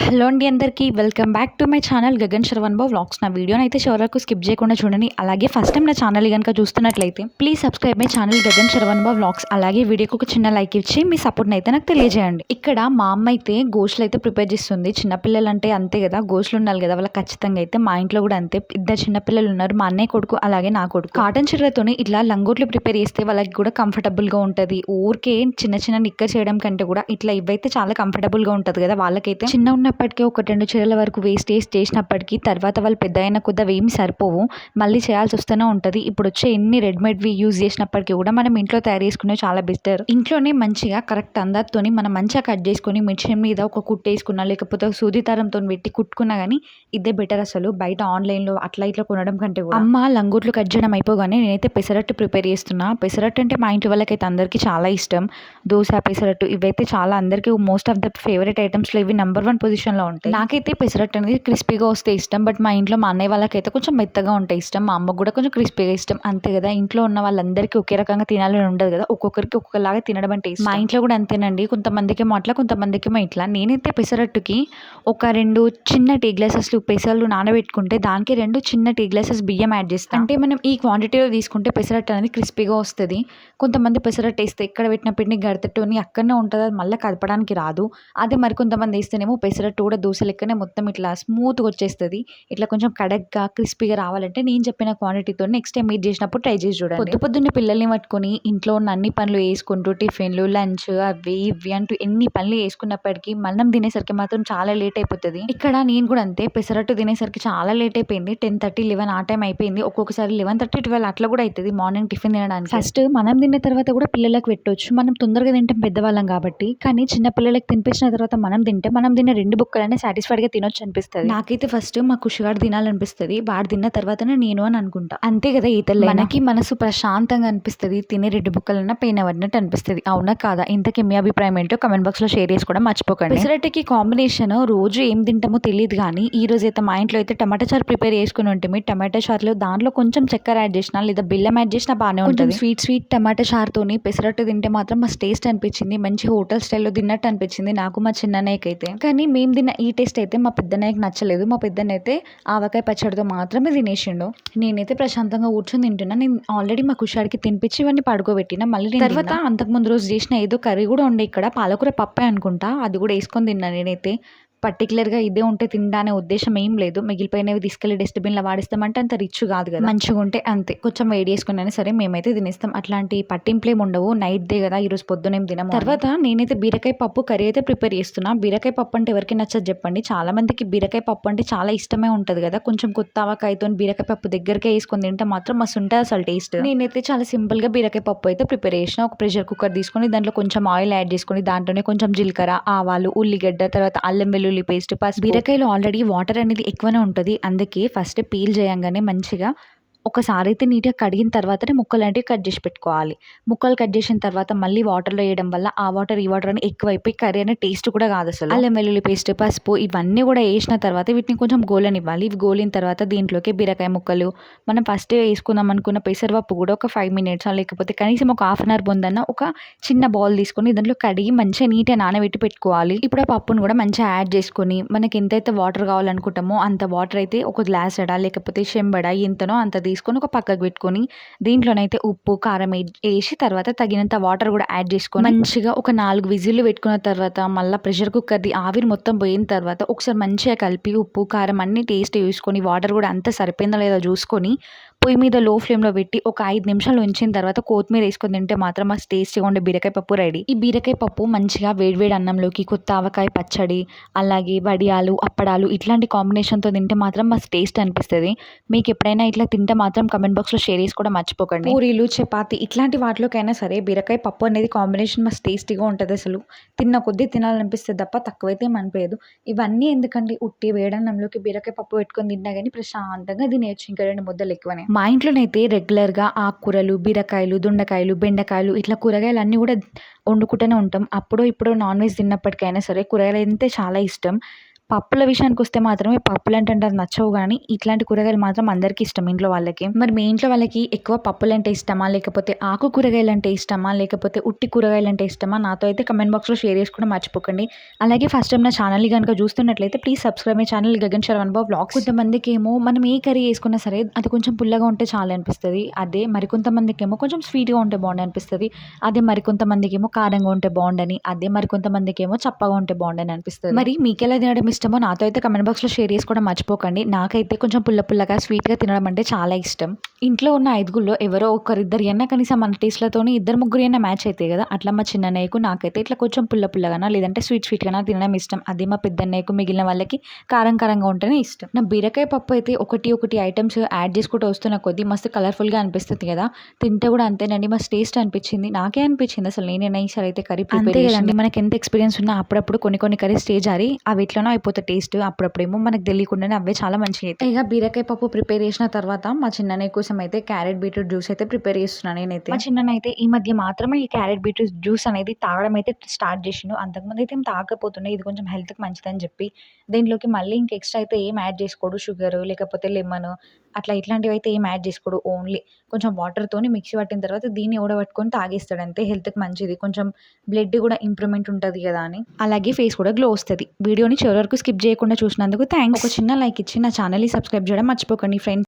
Hello అండి అందరికీ welcome back to my channel Gagan శర్వన్బా vlogs. నా వీడియోని అయితే చివరకు స్కిప్ చేయకుండా చూడండి. అలాగే ఫస్ట్ టైం నా ఛానల్ కనుక చూస్తున్నట్లయితే please subscribe my channel Gagan శర్వన్బా vlogs. అలాగే వీడియోకి ఒక చిన్న లైక్ ఇచ్చి మీ సపోర్ట్ని అయితే నాకు తెలియజేయండి. ఇక్కడ మా అమ్మ అయితే గోష్లు అయితే ప్రిపేర్ చేస్తుంది. చిన్నపిల్లలు అంటే అంతే కదా గోష్లు ఉండాలి కదా వాళ్ళ ఖచ్చితంగా అయితే. మా ఇంట్లో కూడా అంతే. ఇద్దరు చిన్నపిల్లలు ఉన్నారు మా అన్నయ్య కొడుకు అలాగే నా కొడుకు. కాటన్ చీరలతోనే ఇట్లా లంగోట్లు ప్రిపేర్ చేస్తే వాళ్ళకి కూడా కంఫర్టబుల్గా ఉంటుంది. ఊరికే చిన్న చిన్న నిక్క చేయడం కంటే కూడా ఇట్లా ఇవైతే చాలా కంఫర్టబుల్గా ఉంటుంది కదా. వాళ్ళకైతే చిన్న ఉన్న ఉన్నప్పటికీ ఒక రెండు చీరల వరకు వేస్ట్ వేస్ట్ చేసినప్పటికీ తర్వాత వాళ్ళు పెద్ద అయిన కొద్ది ఏమి సరిపోవు. మళ్ళీ చేయాల్సి వస్తూనే ఉంటుంది. ఇప్పుడు వచ్చే ఎన్ని రెడీమేడ్వి యూజ్ చేసినప్పటికీ కూడా మనం ఇంట్లో తయారు చేసుకునే చాలా బెటర్ ఇంట్లోనే మంచిగా కరెక్ట్ అందరితోని మనం మంచిగా కట్ చేసుకొని మిషన్ మీద ఒక కుట్టు వేసుకున్నా లేకపోతే ఒక సూది పెట్టి కుట్టుకున్నా కానీ ఇదే బెటర్ అసలు. బయట ఆన్లైన్లో అట్లా ఇట్లా కొనడం కంటే కూడా. అమ్మ లంగూట్లు కట్ చేయడం అయిపోగానే నేనైతే పెసరట్టు ప్రిపేర్ చేస్తున్నా. పెసరట్టు అంటే మా ఇంటి వాళ్ళకైతే అందరికీ చాలా ఇష్టం. దోశ పెసరట్టు ఇవైతే చాలా అందరికీ మోస్ట్ ఆఫ్ ద ఫేవరెట్ ఐటమ్స్లో ఇవి నెంబర్ వన్ పొజిషన్లో ఉంటాయి. నాకైతే పెసరట్టు అనేది క్రిస్పీగా వస్తే ఇష్టం బట్ మా ఇంట్లో మా అన్నయ్య వాళ్ళకైతే కొంచెం మెత్తగా ఉంటాయి ఇష్టం మా అమ్మకు కూడా కొంచెం క్రిస్పీగా ఇష్టం. అంతే కదా ఇంట్లో ఉన్న వాళ్ళందరికీ ఒకే రకంగా తినాలని ఉండదు కదా ఒక్కొక్కరికి ఒక్కొక్కలాగా తినడం అంటే ఇష్టం. మా ఇంట్లో కూడా అంతేనండి. కొంతమందికేమో అట్లా కొంతమందికేమో ఇట్లా. నేనైతే పెసరట్టుకి ఒక రెండు చిన్న టీ గ్లాసెస్లు పెసర్లు నానబెట్టుకుంటే దానికి రెండు చిన్న టీ గ్లాసెస్ బియ్యం యాడ్ చేస్తాం. అంటే మనం ఈ క్వాంటిటీలో తీసుకుంటే పెసరట్టు అనేది క్రిస్పీగా వస్తుంది. కొంతమంది పెసరట్టు వేస్తే ఎక్కడ పెట్టిన పిండి గడతట్టుని అక్కడనే ఉంటుంది అది మళ్ళీ కదపడానికి రాదు. అదే మరి కొంతమంది వేస్తేనేమో పెసరట్టు కూడా దోశ లెక్కనే మొత్తం ఇట్లా స్మూత్గా వచ్చేస్తుంది. ఇట్లా కొంచెం కడగ్గా క్రిస్పీగా రావాలంటే నేను చెప్పిన క్వాంటిటీతో నెక్స్ట్ టైం మీరు చేసినప్పుడు ట్రై చేసి చూడండి. పొద్దు పొద్దున్నే పిల్లల్ని పట్టుకొని ఇంట్లో ఉన్న అన్ని పనులు వేసుకుంటూ టిఫిన్లు లంచ్ అవి ఇవి అంటూ ఎన్ని పనులు వేసుకున్నప్పటికీ మనం తినేసరికి మాత్రం చాలా లేట్ అయిపోతుంది. ఇక్కడ నేను కూడా అంతే పెసరట్టు తినేసరికి చాలా లేట్ అయిపోయింది. టెన్ థర్టీ లెవెన్ ఆ టైం అయిపోయింది. ఒక్కొక్కసారి లెవెన్ థర్టీ ట్వెల్వ్ అట్లా కూడా అవుతుంది మార్నింగ్ టిఫిన్ తినడానికి. ఫస్ట్ మనం తిన్న తర్వాత కూడా పిల్లలకు పెట్టవచ్చు మనం తొందరగా తింటాం పెద్దవాళ్ళం కాబట్టి. కానీ చిన్న పిల్లలకి తినిపించిన తర్వాత మనం తింటే మనం తిన్న రెండు బుక్కలనే సాటిస్ఫైడ్గా తినొచ్చు అనిపిస్తుంది. నాకైతే ఫస్ట్ మా కుషిగాడు తినాలనిపిస్తుంది. వాడు తిన్న తర్వాతనే నేను అని అనుకుంటా. అంతే కదా ఈతలు మనకి మనసు ప్రశాంతంగా అనిపిస్తుంది. తినే రెండు బుక్కలన్నా పెయిన్ పడినట్టు అనిపిస్తుంది. అవునా కాదా? ఇంతకీ మీ అభిప్రాయం ఏంటో కమెంట్ బాక్స్లో షేర్ చేసుకోవడం మర్చిపోకండి. పెసరట్టుకి కాంబినేషన్ రోజు ఏం తింటామో తెలియదు కానీ ఈ రోజు అయితే మా ఇంట్లో అయితే టమాటా చారు ప్రిపేర్ చేసుకుని ఉంటే మీ టమాటా చారులో దాంట్లో కొంచెం చక్కెర యాడ్ చేసినా లేదా బెల్లం యాడ్ చేసినా బాగానే ఉంటుంది. స్వీట్ స్వీట్ టమాటా చారుతోని పెసరట్టు తింటే మాత్రం మస్తు టేస్ట్ అనిపించింది. మంచి హోటల్ స్టైల్లో తిన్నట్టు అనిపించింది నాకు మా చిన్ననయ్యకి అయితే కానీ మేము తిన్న ఈ టేస్ట్ అయితే మా పెద్దనయ్యకి నచ్చలేదు. మా పెద్దనైతే ఆవకాయ పచ్చడితో మాత్రమే తినేసిండు. నేనైతే ప్రశాంతంగా కూర్చొని తింటున్నా. నేను ఆల్రెడీ మా కుషాడికి తినిపించి ఇవన్నీ పడుకోబెట్టిన. మళ్ళీ తర్వాత అంతకుముందు రోజు చేసిన ఏదో కర్రీ కూడా ఉండే ఇక్కడ. పాలకూర పప్పే అనుకుంటా. అది కూడా వేసుకొని తిన్నా నేనైతే. పర్టికులర్గా ఇదే ఉంటే తినడా అనే ఉద్దేశం ఏం లేదు. మిగిలిపోయినవి తీసుకెళ్ళి డస్ట్బిన్లో వాడిస్తామంటే అంత రిచ్ కాదు కదా. మంచిగా ఉంటే అంతే. కొంచెం వేడి చేసుకున్నా సరే మేమైతే తినేస్తాం. అట్లాంటి పట్టింపులు ఏమి ఉండవు. నైట్ దే కదా ఈరోజు పొద్దునేం తినము తర్వాత నేనైతే బీరకాయ పప్పు కర్రీ అయితే ప్రిపేర్ చేస్తున్నా. బీరకాయ పప్పు అంటే ఎవరికి నచ్చదు చెప్పండి. చాలా మందికి బీరకాయ పప్పు అంటే చాలా ఇష్టమే ఉంటుంది కదా. కొంచెం కొత్త ఆవకాయతో బీరకాయ పప్పు దగ్గరకే వేసుకొని తింటే మాత్రం మస్తు ఉంటుంది అసలు టేస్ట్ నేనైతే చాలా సింపుల్గా బీరకాయ పప్పు అయితే ప్రిపేర్ చేసిన. ఒక ప్రెషర్ కుక్కర్ తీసుకొని దాంట్లో కొంచెం ఆయిల్ యాడ్ చేసుకొని దాంట్లోనే కొంచెం జీలకర్ర ఆవాలు ఉల్లిగడ్డ తర్వాత అల్లం వెల్లుల్లి పేస్ట్ పసుపు. బీరకాయలో ఆల్రెడీ వాటర్ అనేది ఎక్కువనే ఉంటుంది. అందుకే ఫస్ట్ పీల్ చేయంగానే మంచిగా ఒకసారి అయితే నీట్గా కడిగిన తర్వాతనే ముక్కలు అనేవి కట్ చేసి పెట్టుకోవాలి. ముక్కలు కట్ చేసిన తర్వాత మళ్ళీ వాటర్లో వేయడం వల్ల ఆ వాటర్ ఈ వాటర్ అని ఎక్కువైపోయి కర్రీ అనే టేస్ట్ కూడా కాదు అసలు. అల్లం వెల్లుల్లి పేస్ట్ పసుపు ఇవన్నీ కూడా వేసిన తర్వాత వీటిని కొంచెం గోలనివ్వాలి. ఇవి గోలిన తర్వాత దీంట్లోకి బీరకాయ ముక్కలు మనం ఫస్ట్ వేసుకుందాం అనుకున్న పెసరపప్పు కూడా ఒక ఫైవ్ మినిట్స్ లేకపోతే కనీసం ఒక హాఫ్ అన్ అవర్ పొందన్న ఒక చిన్న బౌల్ తీసుకొని దాంట్లో కడిగి మంచిగా నీట్గా నానబెట్టి పెట్టుకోవాలి. ఇప్పుడు ఆ పప్పును కూడా మంచిగా యాడ్ చేసుకొని మనకి ఎంతైతే వాటర్ కావాలనుకుంటామో అంత వాటర్ అయితే ఒక గ్లాస్ ఎడా లేకపోతే షెంబడా ఎంతనో అంత తీసుకొని ఒక పక్కకు పెట్టుకొని దీంట్లోనైతే ఉప్పు కారం వేసి తర్వాత తగినంత వాటర్ కూడా యాడ్ చేసుకొని మంచిగా ఒక నాలుగు విజిల్లు పెట్టుకున్న తర్వాత మళ్ళీ ప్రెషర్ కుక్కర్ది ఆవిరి మొత్తం పోయిన తర్వాత ఒకసారి మంచిగా కలిపి ఉప్పు కారం అన్ని టేస్ట్ చూసుకొని వాటర్ కూడా అంత సరిపోయిందో లేదో చూసుకొని పొయ్యి మీద లో ఫ్లేమ్లో పెట్టి ఒక ఐదు నిమిషాలు ఉంచిన తర్వాత కొత్తిమీర వేసుకొని తింటే మాత్రం మస్తు టేస్టీగా ఉండే బీరకాయ పప్పు రెడీ ఈ బీరకాయ పప్పు మంచిగా వేడివేడి అన్నంలోకి కొత్త ఆవకాయ పచ్చడి అలాగే వడియాలు అప్పడాలు ఇట్లాంటి కాంబినేషన్తో తింటే మాత్రం మస్తు టేస్ట్ అనిపిస్తుంది. మీకు ఎప్పుడైనా ఇట్లా తింటే మాత్రం కమెంట్ బాక్స్లో షేర్ చేసుకోవడం కూడా మర్చిపోకండి. పూరీలు చపాతి ఇట్లాంటి వాటిలోకైనా సరే బీరకాయ పప్పు అనేది కాంబినేషన్ మస్తు టేస్టీగా ఉంటుంది అసలు. తిన్న కొద్దీ తినాలనిపిస్తుంది తప్ప తక్కువైతే ఏం అనిపించదు ఇవన్నీ ఎందుకండి? ఉట్టి వేడన్నంలోకి బీరకాయ పప్పు పెట్టుకొని తిన్నా కానీ ప్రశాంతంగా తినేయచ్చు. ఇంకా రెండు ముద్దలు ఎక్కువనే. మా ఇంట్లోనైతే రెగ్యులర్గా ఆకుకూరలు బీరకాయలు దొండకాయలు బెండకాయలు ఇట్లా కూరగాయలు అన్నీ కూడా వండుకుంటూనే ఉంటాం. అప్పుడో ఇప్పుడు నాన్ వెజ్ తిన్నప్పటికైనా సరే కూరగాయలు అంటే చాలా ఇష్టం. పప్పుల విషయానికి వస్తే మాత్రమే పప్పులు అంటే అంటారు నచ్చవు కానీ ఇట్లాంటి కూరగాయలు మాత్రం అందరికీ ఇష్టం ఇంట్లో వాళ్ళకి. మరి మీ ఇంట్లో వాళ్ళకి ఎక్కువ పప్పులు అంటే ఇష్టమా? లేకపోతే ఆకు కూరగాయలు అంటే ఇష్టమా? లేకపోతే ఉట్టి కూరగాయలు అంటే ఇష్టమా? నాతో అయితే కమెంట్ బాక్స్లో షేర్ చేసుకోవడం మర్చిపోకండి. అలాగే ఫస్ట్ టైం నా ఛానల్ని కనుక చూస్తున్నట్లయితే please subscribe my channel Gagan Saravan Babu blogs కొంతమందికి ఏమో మనం ఏ కర్రీ వేసుకున్నా సరే అది కొంచెం పుల్లగా ఉంటే చాలా అనిపిస్తుంది. అదే మరికొంతమందికి ఏమో కొంచెం స్వీట్గా ఉంటే బాగుండి అనిపిస్తుంది. అదే మరికొంతమందికి ఏమో కారంగా ఉంటే బాగుండని. అదే మరికొంతమందికి ఏమో చప్పగా ఉంటే బాగుండని అనిపిస్తుంది. మరి మీకు ఎలా తినడం ఇష్టమో నాతో అయితే కమెంట్ బాక్స్లో షేర్ చేసుకోవడం మర్చిపోకండి. నాకైతే కొంచెం పుల్ల పుల్లగా స్వీట్గా తినడం అంటే చాలా ఇష్టం. ఇంట్లో ఉన్న ఐదుగుల్లో ఎవరో ఒకరిద్దరు అన్నా కనీసం మన టేస్ట్లతోని ఇద్దరు ముగ్గురు అయినా మ్యాచ్ అవుతాయి కదా. అట్లా మా చిన్నయ్యకు నాకైతే ఇట్లా కొంచెం పుల్ల పుల్లగానా లేదంటే స్వీట్ స్వీట్గానా తినడం ఇష్టం. అదే మా పెద్దన్నయ్యకు మిగిలిన వాళ్ళకి కారం కారంగా ఉంటేనే ఇష్టం. నా బీరకాయ పప్పు అయితే ఒకటి ఒకటి ఐటమ్స్ యాడ్ చేసుకుంటూ వస్తున్న కొద్దీ మస్తు కలర్ఫుల్గా అనిపిస్తుంది కదా. తింటే కూడా అంతేనండి మస్తు టేస్ట్ అనిపించింది. నాకే అనిపించింది అసలు నేనే ఈసారి అయితే కర్రీ అంతే కదండి మనకి ఎంత ఎక్స్పీరియన్స్ ఉన్నా అప్పుడప్పుడు కొన్ని కొన్ని కర్రీస్ స్టేజ్ ఆరి అవి ఎట్లనో అయిపోతే టేస్ట్ అప్పుడప్పుడేమో మనకు తెలియకుండానే అవే చాలా మంచిగా అయితే ఇక బీరకాయ పప్పు ప్రిపేర్ చేసిన తర్వాత మా చిన్నయ్య కోసం అయితే క్యారెట్ బీట్రూట్ జ్యూస్ అయితే ప్రిపేర్ చేస్తున్నాను నేనైతే. మా చిన్న అయితే ఈ మధ్య మాత్రమే ఈ క్యారెట్ బీట్రూట్ జ్యూస్ అనేది తాగడం అయితే స్టార్ట్ చేసిండు. అంతకుముందు అయితే ఏం తాగకపోతుండే ఇది కొంచెం హెల్త్కి మంచిదని చెప్పి. దీంట్లోకి మళ్ళీ ఇంక ఎక్స్ట్రా అయితే ఏం యాడ్ చేసుకోడు షుగర్ లేకపోతే లెమన్ అట్లా ఇట్లాంటివి అయితే ఏం యాడ్ చేసుకోడు ఓన్లీ కొంచెం వాటర్తోని మిక్సీ పట్టిన తర్వాత దీన్ని ఉడబట్టుకొని తాగేస్తాడు అంతే హెల్త్కి మంచిది. కొంచెం బ్లడ్ కూడా ఇంప్రూవ్మెంట్ ఉంటుంది కదా అని. అలాగే ఫేస్ కూడా గ్లో వస్తుంది. వీడియోని చివరి వరకు స్కిప్ చేయకుండా చూసినందుకు థ్యాంక్స్ ఒక చిన్న లైక్ ఇచ్చి నా ఛానల్ని సబ్స్క్రైబ్ చేయడం మర్చిపోకండి ఫ్రెండ్స్.